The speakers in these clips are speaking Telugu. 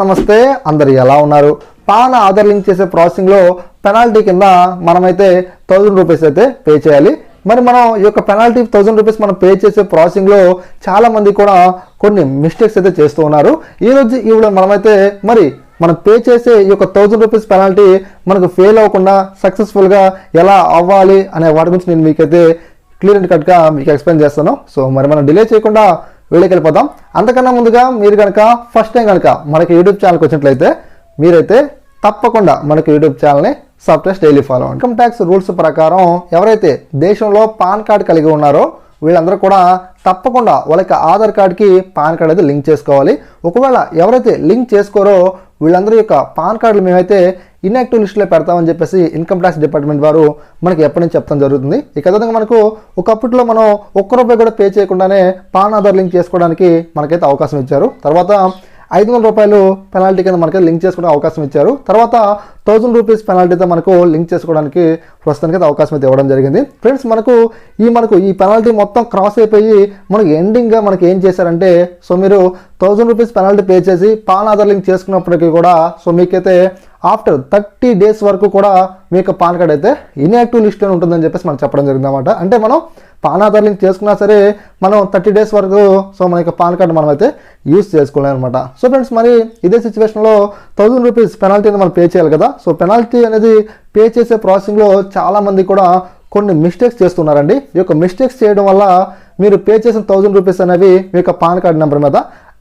నమస్తే అందరు ఎలా ఉన్నారు? పాన్ ఆధార్ లింక్ చేసే ప్రాసెసింగ్లో పెనాల్టీ కింద మనమైతే థౌజండ్ రూపీస్ అయితే పే చేయాలి. మరి మనం ఈ యొక్క పెనాల్టీ థౌజండ్ రూపీస్ మనం పే చేసే ప్రాసెసింగ్లో చాలా మంది కూడా కొన్ని మిస్టేక్స్ అయితే చేస్తూ ఉన్నారు. ఈ రోజు మనమైతే మరి మనం పే చేసే ఈ యొక్క థౌజండ్ రూపీస్ పెనాల్టీ మనకు ఫెయిల్ అవ్వకుండా సక్సెస్ఫుల్గా ఎలా అవ్వాలి అనే వాటి గురించి నేను మీకైతే క్లియర్ అండ్ కట్గా మీకు ఎక్స్ప్లెయిన్ చేస్తాను. సో మరి మనం డిలే చేయకుండా వీడియోకి వెళ్ళిపోదాం అంతకన్నా ముందుగా మీరు కనుక ఫస్ట్ టైం కనుక మనకి యూట్యూబ్ ఛానల్కి వచ్చినట్లయితే మీరైతే తప్పకుండా మనకి యూట్యూబ్ ఛానల్ని సబ్స్క్రైబ్ డైలీ ఫాలో అవ్వండి. ఇన్కమ్ ట్యాక్స్ రూల్స్ ప్రకారం ఎవరైతే దేశంలో పాన్ కార్డ్ కలిగి ఉన్నారో వీళ్ళందరూ కూడా తప్పకుండా వాళ్ళకి ఆధార్ కార్డ్కి పాన్ కార్డ్ అయితే లింక్ చేసుకోవాలి. ఒకవేళ ఎవరైతే లింక్ చేసుకోరో వీళ్ళందరూ యొక్క పాన్ కార్డులు మేమైతే ఇన్యాక్టివ్ లిస్టులో పెడతామని చెప్పేసి ఇన్కమ్ ట్యాక్స్ డిపార్ట్మెంట్ వారు మనకి ఎప్పటి నుంచి చెప్తాం జరుగుతుంది. ఇక విధంగా మనకు ఒకప్పట్లో మనం ఒక్క రూపాయి కూడా పే చేయకుండానే పాన్ ఆధార్ లింక్ చేసుకోవడానికి మనకైతే అవకాశం ఇచ్చారు. తర్వాత ఐదు వందల రూపాయలు పెనాల్టీ కింద మనకి లింక్ చేసుకునే అవకాశం ఇచ్చారు. తర్వాత థౌజండ్ రూపీస్ పెనాల్టీతో మనకు లింక్ చేసుకోవడానికి ప్రస్తుతానికి అయితే అవకాశం అయితే ఇవ్వడం జరిగింది. ఫ్రెండ్స్ మనకు ఈ మనకు ఈ పెనాల్టీ మొత్తం క్రాస్ అయిపోయి మనకు ఎండింగ్గా మనకి ఏం చేశారంటే సో మీరు థౌజండ్ రూపీస్ పెనాల్టీ పే చేసి పాన్ ఆధార్ లింక్ చేసుకున్నప్పటికీ కూడా సో మీకైతే ఆఫ్టర్ థర్టీ డేస్ వరకు కూడా మీ యొక్క పాన్ కార్డ్ అయితే ఇన్యాక్టివ్ లిస్ట్లో ఉంటుందని చెప్పేసి మనం చెప్పడం జరిగింది అనమాట అంటే మనం పాన్ ఆధార్ లింక్ చేసుకున్నా సరే మనం థర్టీ డేస్ వరకు సో మన యొక్క పాన్ కార్డు మనం అయితే యూస్ చేసుకోలేము అనమాట సో ఫ్రెండ్స్ మరి ఇదే సిచ్యువేషన్లో థౌజండ్ రూపీస్ పెనాల్టీ మనం పే చేయాలి కదా. సో పెనాల్టీ అనేది పే చేసే ప్రాసెసింగ్లో చాలామంది కూడా కొన్ని మిస్టేక్స్ చేస్తున్నారండి. ఈ యొక్క మిస్టేక్స్ చేయడం వల్ల మీరు పే చేసిన థౌజండ్ రూపీస్ అనేవి మీ యొక్క పాన్ కార్డ్ నెంబర్ మీద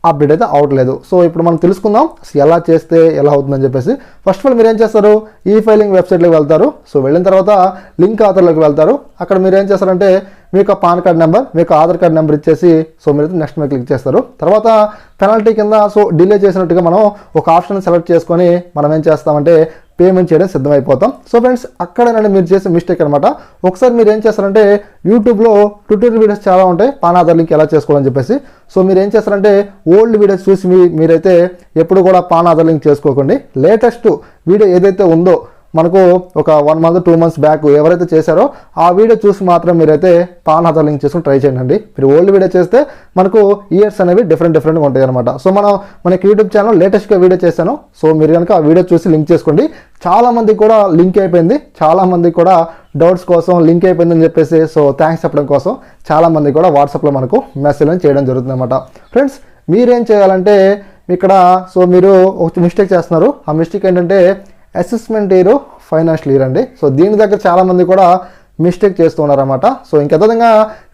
అప్డేట్ అయితే అవట్లేదు. సో ఇప్పుడు మనం తెలుసుకుందాం. ఎలా చేస్తే ఎలా అవుతుందని చెప్పేసి. ఫస్ట్ ఆఫ్ ఆల్ మీరు ఏం చేస్తారు? ఈ ఫైలింగ్ వెబ్సైట్లోకి వెళ్తారు. సో వెళ్ళిన తర్వాత లింక్ ఆధార్లోకి వెళ్తారు. అక్కడ మీరు ఏం చేస్తారంటే మీ యొక్క పాన్ కార్డ్ నెంబర్ మీ యొక్క ఆధార్ కార్డ్ నెంబర్ ఇచ్చేసి సో మీరు నెక్స్ట్ మీద క్లిక్ చేస్తారు. తర్వాత పెనాల్టీ కింద సో డిలే చేసినట్టుగా మనం ఒక ఆప్షన్ సెలెక్ట్ చేసుకొని మనం ఏం చేస్తామంటే పేమెంట్ చేయడం సిద్ధమైపోతాం. సో ఫ్రెండ్స్ అక్కడనండి మీరు చేసే మిస్టేక్ అనమాట ఒకసారి మీరు ఏం చేస్తారంటే యూట్యూబ్లో ట్యూటోరియల్ వీడియోస్ చాలా ఉంటాయి. పాన్ ఆధార్ లింక్ ఎలా చేసుకోవాలని చెప్పేసి. సో మీరు ఏం చేస్తారంటే ఓల్డ్ వీడియోస్ చూసి మీ మీరైతే ఎప్పుడు కూడా పాన్ ఆధార్ లింక్ చేసుకోకండి. లేటెస్ట్ వీడియో ఏదైతే ఉందో మనకు ఒక one month two months back ఎవరైతే చేశారో ఆ వీడియో చూసి మాత్రం మీరైతే పాన్ ఆధార్ లింక్ చేసుకుని ట్రై చేయండి. మీరు ఓల్డ్ వీడియో చేస్తే మనకు ఇయర్స్ అనేవి డిఫరెంట్ డిఫరెంట్గా ఉంటాయి అనమాట సో మనం మనకి యూట్యూబ్ ఛానల్ లేటెస్ట్గా వీడియో చేశాను. సో మీరు కనుక ఆ వీడియో చూసి లింక్ చేసుకోండి. చాలామంది కూడా లింక్ అయిపోయింది. చాలామంది కూడా డౌట్స్ కోసం లింక్ అయిపోయిందని చెప్పేసి సో థ్యాంక్స్ చెప్పడం కోసం చాలామంది కూడా వాట్సాప్లో మనకు మెసేజ్ చేయడం జరుగుతుంది అనమాట ఫ్రెండ్స్ మీరేం చేయాలంటే ఇక్కడ సో మీరు ఒక మిస్టేక్ చేస్తున్నారు. ఆ మిస్టేక్ ఏంటంటే అసెస్మెంట్ ఇయర్ ఫైనాన్షియల్ ఇయర్ అండి. సో దీని దగ్గర చాలామంది కూడా మిస్టేక్ చేస్తున్నారన్నమాట సో ఇంకా విధంగా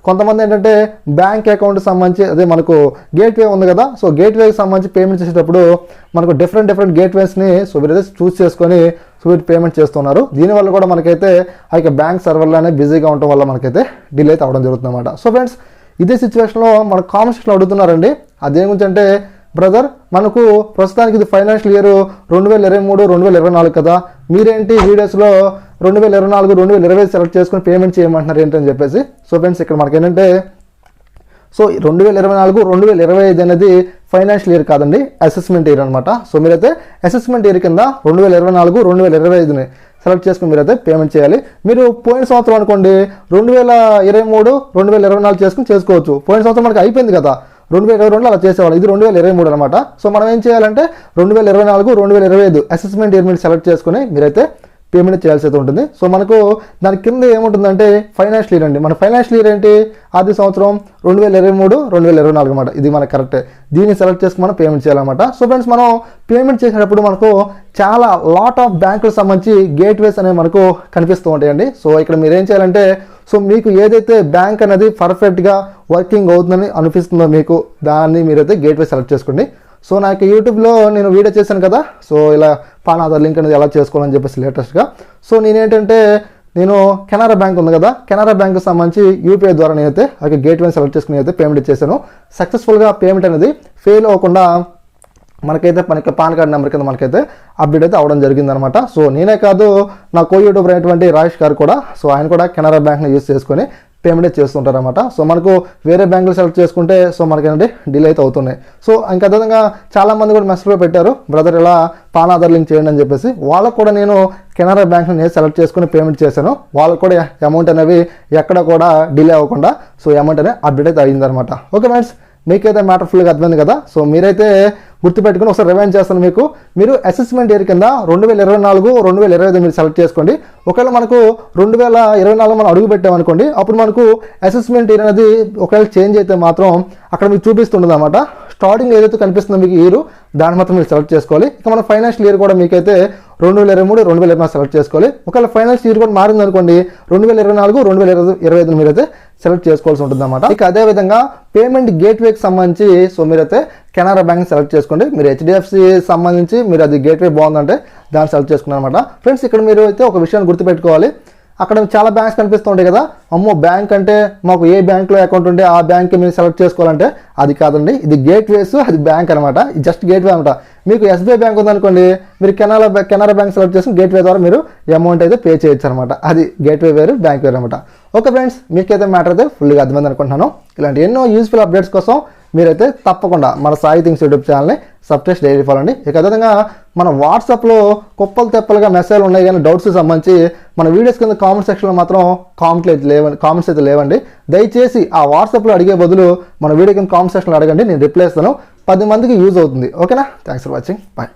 కొంతమంది ఏంటంటే బ్యాంక్ అకౌంట్ సంబంధించి అదే మనకు గేట్వే ఉంది కదా సో గేట్వేకి సంబంధించి పేమెంట్ చేసేటప్పుడు మనకు డిఫరెంట్ డిఫరెంట్ గేట్వేస్ని సో వీరైతే చూస్ చేసుకొని సో వీటి పేమెంట్ చేస్తున్నారు. దీనివల్ల కూడా మనకైతే ఆ యొక్క బ్యాంక్ సర్వర్లోనే బిజీగా ఉండటం వల్ల మనకైతే డిలే అయితే అవడం జరుగుతుంది అనమాట సో ఫ్రెండ్స్ ఇదే సిచ్యువేషన్లో మన కామెంట్ అడుగుతున్నారండి. అదేం గురించి అంటే బ్రదర్ మనకు ప్రస్తుతానికి ఇది ఫైనాన్షియల్ ఇయర్ రెండు వేల ఇరవై మూడు రెండు వేల ఇరవై నాలుగు కదా మీరేంటి వీడియోస్లో రెండు వేల ఇరవై నాలుగు రెండు వేల ఇరవై సెలెక్ట్ చేసుకుని పేమెంట్ చేయమంటున్నారు ఏంటని చెప్పేసి సో ఫ్రెండ్స్ ఇక్కడ మనకి ఏంటంటే సో రెండు వేల ఇరవై నాలుగు రెండు వేల ఇరవై ఐదు అనేది ఫైనాన్షియల్ ఇయర్ కాదండి అసెస్మెంట్ ఇయర్ అనమాట సో మీరైతే అసెస్మెంట్ ఇయర్ కింద రెండు వేల ఇరవై నాలుగు రెండు వేల ఇరవై ఐదుని సెలెక్ట్ చేసుకుని మీరైతే పేమెంట్ చేయాలి మీరు పోయిన సంవత్సరం అనుకోండి రెండు వేల ఇరవై మూడు రెండు వేల ఇరవై నాలుగు చేసుకుని చేసుకోవచ్చు పోయిన సంవత్సరం మనకి అయిపోయింది కదా రెండు వేల ఇరవై రెండులో అలా చేసేవాళ్ళు. ఇది రెండు వేల ఇరవై మూడు అనమాట సో మనం ఏం చేయాలంటే రెండు వేల ఇరవై నాలుగు రెండు వేల ఇరవై ఐదు అసెస్మెంట్ ఇయర్ మీరు సెలెక్ట్ చేసుకుని మీరైతే పేమెంట్ చేయాల్సి అయితే ఉంటుంది. సో మనకు దాని కింద ఏముంటుందంటే ఫైనాన్షియల్ ఇయర్ అండి. మన ఫైనాన్షియల్ ఇయర్ ఏంటి? ఆది సంవత్సరం రెండు వేల ఇరవై మూడు రెండు వేల ఇరవై నాలుగు అనమాట ఇది మనకు కరెక్టే దీన్ని సెలెక్ట్ చేసుకుని మనం పేమెంట్ చేయాలన్నమాట. సో ఫ్రెండ్స్ మనం పేమెంట్ చేసేటప్పుడు మనకు చాలా లాట్ ఆఫ్ బ్యాంకులకు సంబంధించి గేట్వేస్ అనేవి మనకు కనిపిస్తూ ఉంటాయండి. సో ఇక్కడ మీరు ఏం చేయాలంటే సో మీకు ఏదైతే బ్యాంక్ అనేది పర్ఫెక్ట్గా వర్కింగ్ అవుతుందని అనిపిస్తుందో మీకు దాన్ని మీరైతే గేట్వే సెలెక్ట్ చేసుకోండి. సో నాకు యూట్యూబ్లో నేను వీడియో చేశాను కదా సో ఇలా పాన్ ఆధార్ లింక్ అనేది ఎలా చేసుకోవాలని చెప్పేసి లేటెస్ట్గా. సో నేనేంటంటే నేను కెనరా బ్యాంక్ ఉంది కదా కెనరా బ్యాంక్ సంబంధించి యూపీఐ ద్వారా నేనైతే ఆ గేట్ వన్ సెలెక్ట్ చేసుకుని అయితే పేమెంట్ ఇచ్చేసాను సక్సెస్ఫుల్గా పేమెంట్ అనేది ఫెయిల్ అవ్వకుండా మనకైతే మనకి పాన్ కార్డ్ నెంబర్ కింద మనకైతే అప్డేట్ అయితే అవడం జరిగిందనమాట. సో నేనే కాదు నా కో యూట్యూబర్ అయినటువంటి రాజేష్ గారు కూడా సో ఆయన కూడా కెనరా బ్యాంక్ని యూస్ చేసుకొని పేమెంట్ చేస్తుంటారు అనమాట సో మనకు వేరే బ్యాంకులు సెలెక్ట్ చేసుకుంటే సో మనకి ఏంటంటే డిలే అయితే అవుతున్నాయి. సో ఇంకా అదేవిధంగా చాలా మంది కూడా మెసేజ్ పెట్టారు బ్రదర్ ఇలా పాన్ ఆధార్ లింక్ చేయండి అని చెప్పేసి. వాళ్ళకు కూడా నేను కెనరా బ్యాంక్ నేను సెలెక్ట్ చేసుకుని పేమెంట్ చేశాను. వాళ్ళకు కూడా అమౌంట్ అనేవి ఎక్కడ కూడా డిలే అవ్వకుండా సో అమౌంట్ అనేది అప్డేట్ అయితే అయ్యిందనమాట ఓకే ఫ్రెండ్స్ మీకైతే మ్యాటర్ ఫుల్గా అర్థమైంది కదా. సో మీరైతే గుర్తుపెట్టుకుని ఒకసారి రివైండ్ చేస్తాను మీకు. మీరు అసెస్మెంట్ ఇయర్ కింద రెండు వేల ఇరవై నాలుగు రెండు వేల ఇరవై ఐదు మీరు సెలెక్ట్ చేసుకోండి. ఒకవేళ మనకు రెండు వేల ఇరవై నాలుగు మనం అడుగు పెట్టామనుకోండి అప్పుడు మనకు అసెస్మెంట్ ఇయర్ అనేది ఒకవేళ చేంజ్ అయితే మాత్రం అక్కడ మీకు చూపిస్తుండదు అనమాట స్టార్టింగ్ ఏదైతే కనిపిస్తుందో మీకు ఇయర్ దాన్ని మాత్రం మీరు సెలెక్ట్ చేసుకోవాలి. ఇక మన ఫైనాన్షియల్ ఇయర్ కూడా మీకైతే రెండు వేల ఇరవై మూడు రెండు వేల ఇరవై సెలెక్ట్ చేసుకోవాలి. ఒకవేళ ఫైనాన్షియల్ ఇయర్ కూడా మారింది అనుకోండి రెండు వేల ఇరవై నాలుగు రెండు వేల ఇరవై ఇరవై ఐదు మీరైతే సెలెక్ట్ చేసుకోవాల్సి ఉంటుంది అనమాట ఇక అదే విధంగా పేమెంట్ గేట్వేకి సంబంధించి సో మీరైతే కెనరా బ్యాంక్ సెలెక్ట్ చేసుకోండి. మీరు హెచ్డిఎఫ్సి సంబంధించి మీరు అది గేట్వే బాగుందంటే దాన్ని సెలెక్ట్ చేసుకున్నారు అనమాట ఫ్రెండ్స్ ఇక్కడ మీరు అయితే ఒక విషయాన్ని గుర్తుపెట్టుకోవాలి. అక్కడ చాలా బ్యాంక్స్ కనిపిస్తుంటాయి కదా. అమ్మో బ్యాంక్ అంటే మాకు ఏ బ్యాంక్లో అకౌంట్ ఉంటే ఆ బ్యాంక్ మీరు సెలెక్ట్ చేసుకోవాలంటే అది కాదండి. ఇది గేట్ వేస్ అది బ్యాంక్ అనమాట జస్ట్ గేట్ వే అనమాట మీకు ఎస్బీఐ బ్యాంక్ ఉందనుకోండి మీరు కెనరా కెనరా బ్యాంక్ సెలెక్ట్ చేసి గేట్ వే ద్వారా మీరు అమౌంట్ అయితే పే చేయొచ్చు అనమాట అది గేట్ వే వేరు బ్యాంక్ వేరు అనమాట ఓకే ఫ్రెండ్స్ మీకైతే మ్యాటర్ అయితే ఫుల్గా అర్థమైంది అనుకుంటున్నాను. ఇలాంటి ఎన్నో యూస్ఫుల్ అప్డేట్స్ కోసం మీరైతే తప్పకుండా మన సాయి థింగ్స్ యూట్యూబ్ ఛానల్ని సబ్స్క్రైబ్ డైలీ ఫాలో అండి ఇక అదేవిధంగా మన వాట్సాప్లో కుప్పలు తెప్పలుగా మెసేజ్లు ఉన్నాయి కానీ డౌట్స్ సంబంధించి మన వీడియోస్ కింద కామెంట్ సెక్షన్లో మాత్రం కామెంట్లు అయితే లేవండి కామెంట్స్ అయితే లేవండి. దయచేసి ఆ వాట్సాప్లో అడిగే బదులు మన వీడియో కింద కామెంట్ సెక్షన్లో అడగండి నేను రిప్లై ఇస్తాను. పది మందికి యూజ్ అవుతుంది. ఓకేనా థ్యాంక్స్ ఫర్ వాచింగ్ బాయ్